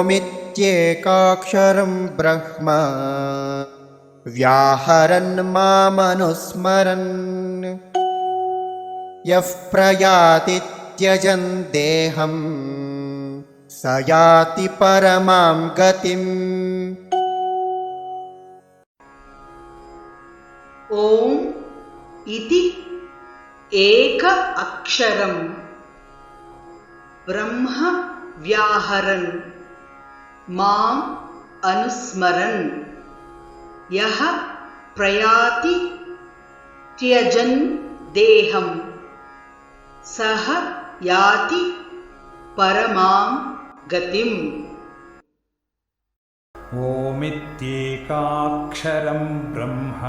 ओमित्येकाक्षरं ब्रह्म। व्याहरन् मामनुस्मरन्। यः प्रयाति त्यजन् देहं स याति परमां गतिम्। ॐ इति एक अक्षरं ब्रह्म व्याहरन् माम् अनुस्मरन्। यः प्रयाति त्यजन् देहं। सः याति परमां गतिम्। ओमित्येकाक्षरं ब्रह्म।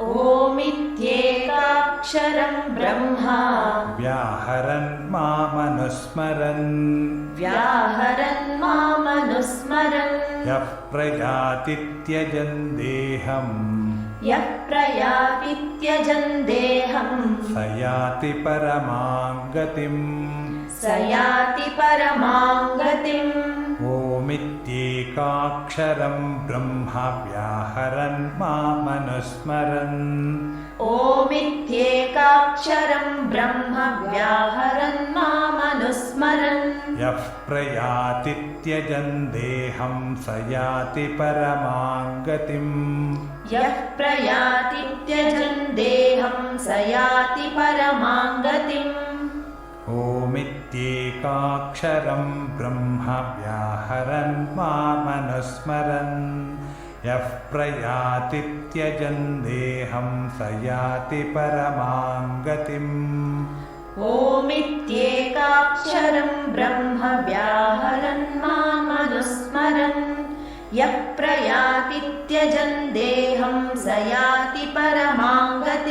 ओमित्येकाक्षरं ब्रह्मा। व्याहरन् मामनुस्मरन्। व्याहरन् यः प्रयाति त्यजन् देहम् यः प्रयाति त्यजन् देहं स याति परमां गतिम् स याति परमां गतिम् ओमित्येकाक्षरं ब्रह्म व्याहरन् मामनुस्मरन्। ओमित्येकाक्षरं ब्रह्म व्याहरन् प्रयाति त्यजन् देहं स याति परमां गतिम् यः प्रयाति त्यजन् देहं स याति परमां गतिम् ओमित्येकाक्षरं ब्रह्म व्याहरन् मामनुस्मरन्। यः प्रयाति त्यजन् देहं स याति परमां गतिम् ओमित्येकाक्षरं ब्रह्म व्याहरन् मामनुस्मरन्। यः प्रयाति त्यजन् देहं स याति परमां गतिम्